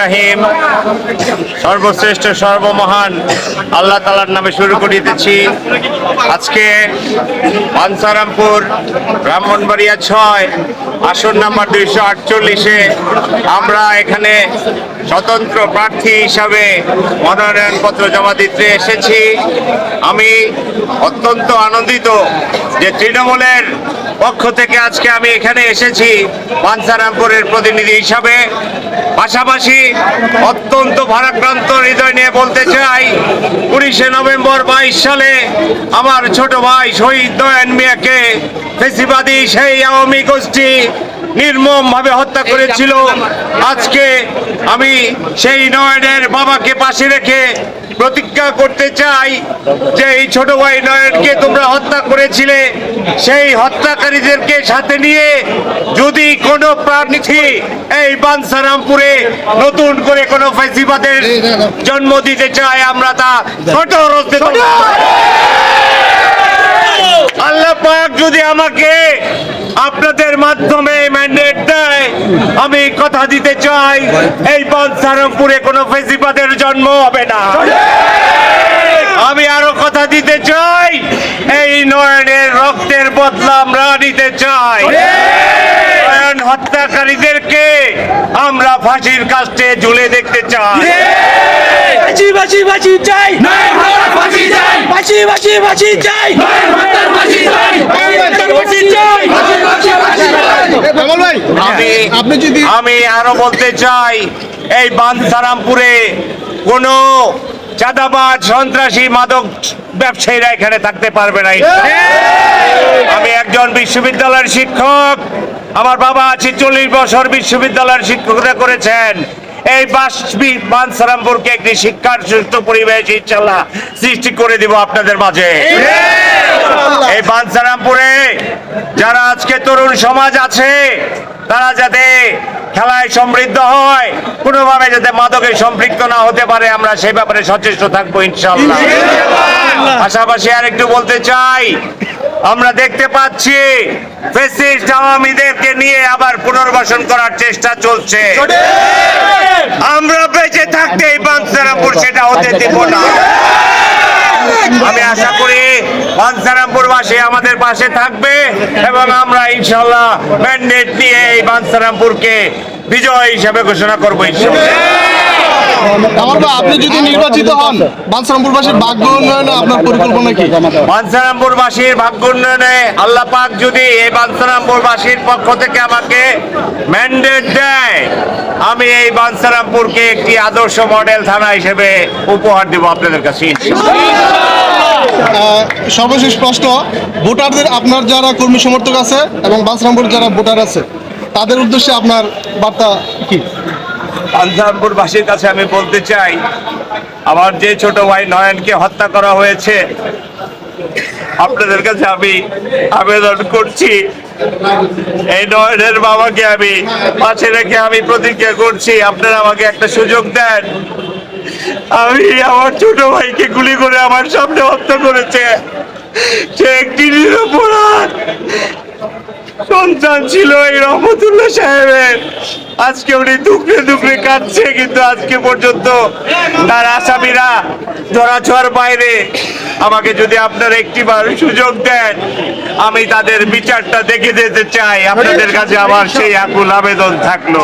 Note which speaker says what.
Speaker 1: রহিম। সর্বশ্রেষ্ঠ, সর্বমহান আল্লাহ তালার নামে শুরু করিতেছি আজকে বাঞ্ছারামপুর ব্রাহ্মণবাড়িয়া ছয়, আসন নাম্বার দুইশো আটচল্লিশে আমরা এখানে স্বতন্ত্র প্রার্থী হিসাবে মনোনয়নপত্র জমা দিতে এসেছি। আমি অত্যন্ত আনন্দিত যে তৃণমূলের পক্ষ থেকে আজকে আমি এখানে এসেছি বাঞ্চারামপুরের প্রতিনিধি হিসাবে। পাশাপাশি অত্যন্ত ভারাক্রান্ত হৃদয় নিয়ে বলতে চাই, উনিশে নভেম্বর বাইশ সালে আমার ছোট ভাই শহীদ নয়ন মিয়াকে ফেসিবাদী সেই আওয়ামী গোষ্ঠী নির্মম ভাবে হত্যা করেছিল। আজকে আমি সেই নয়নের বাবাকে পাশে রেখে প্রতিজ্ঞা করতে চাই যে এই ছোট ভাই নয়নকে তোমরা হত্যা করেছিলে সেই হত্যাকারীদেরকে সাথে নিয়ে যদি কোনো প্রার্থী এই বানসারামপুরে নতুন করে কোনো ফেসিবাদের জন্ম দিতে চায় আমরা তা কঠোর হস্তে আল্লাহ পাক যদি আমাকে আপনাদের মাধ্যমে ম্যান্ডেট দেয়। আমি কথা দিতে চাই এই বাঞ্ছারামপুরে কোনো ফেসিবাদের জন্ম হবে না। আমি আরও কথা দিতে চাই এই নয়নের রক্তের বদলা আমরা নিতে চাই। নয়ন হত্যাকারীদেরকে আমরা ফাঁসির কাস্টে ঝুলে দেখতে চাই।
Speaker 2: বাঁচি বাঁচি বাঁচি চাই। বাঁচি বাঁচি বাঁচি চাই
Speaker 3: ফাঁসি ফাঁসি ফাঁসি চাই
Speaker 4: কামাল ভাই
Speaker 1: আমি
Speaker 4: যদি
Speaker 1: আমি আরও বলতে চাই এই বানসারামপুরে কোনো চাঁদাবাজ সন্ত্রাসী মাদক ব্যবসায়ীরা এখানে থাকতে পারবে না। আমি একজন বিশ্ববিদ্যালয়ের শিক্ষক। আমার বাবা আছে চল্লিশ বছর বিশ্ববিদ্যালয়ের শিক্ষকতা করেছেন। এই বানসারামপুরকে একটি শিক্ষার সুস্থ পরিবেশ ইনশাল্লাহ সৃষ্টি করে দিব আপনাদের মাঝে। এই বাঞ্ছারামপুরে যারা আজকে তরুণ সমাজ আছে তারা যাতে খেলায় সমৃদ্ধ হয় কোনোভাবে যাতে মাদকে সম্পৃক্ত না হতে পারে আমরা সেই ব্যাপারে সচেষ্ট থাকব ইনশাল্লাহ পাশাপাশি আর একটু বলতে চাই আমরা দেখতে পাচ্ছি ফেসিস্ট আওয়ামীদেরকে নিয়ে আবার পুনর্বাসন করার চেষ্টা চলছে। আমরা বেঁচে থাকতে এই বাঞ্ছারামপুর সেটা হতে দিব না। আমি আশা করি বাঞ্ছারামপুরবাসী আমাদের পাশে থাকবে এবং আমরা ইনশাল্লাহ ম্যান্ডেট নিয়ে এই বাঞ্ছারামপুরকে বিজয় হিসাবে ঘোষণা করব ইনশাল্লাহ
Speaker 4: কামাল ভাই আপনি যদি নির্বাচিত হন বানসারামপুরবাসীর ভাগ্য উন্নয়নে আপনার পরিকল্পনা কি?
Speaker 1: বাঞ্ছারামপুরবাসীর ভাগ্য উন্নয়নে আল্লাহ পাক যদি এই বাঞ্ছারামপুরবাসীর পক্ষ থেকে আমাকে ম্যান্ডেট দেয় আমি এই বাঞ্ছারামপুরকে একটি আদর্শ মডেল থানা হিসেবে উপহার দেবো আপনাদের কাছে
Speaker 4: সর্বশেষ প্রশ্ন ভোটারদের আপনার যারা কর্মী সমর্থক আছে এবং বানসারামপুর যারা ভোটার আছে তাদের উদ্দেশ্যে আপনার বার্তা কি?
Speaker 1: পাঞ্জাবপুরবাসীর কাছে আমি বলতে চাই, আমার যে ছোট ভাই নয়নকে হত্যা করা হয়েছে, আপনাদের কাছে আমি আবেদন করছি। এই নয়নের বাবাকে আমি, পাশে রেখে আমি প্রতিজ্ঞা করছি, আপনারা আমাকে একটা সুযোগ দেন। আমি আমার ছোট ভাইকে গুলি করে আমার সামনে হত্যা করেছে। সে একটি নিরপরাধ সন্তান ছিল এই রহমতুল্লাহ সাহেবের। আজকে উনি দুঃখে দুঃখে কাঁদছে, কিন্তু আজকে পর্যন্ত তার আসামিরা ধরাছোঁয়ার বাইরে আমাকে যদি আপনারা একটিবার সুযোগ দেন, আমি তাদের বিচারটা দেখে যেতে চাই। আপনাদের কাছে আমার সেই আকুল আবেদন থাকল।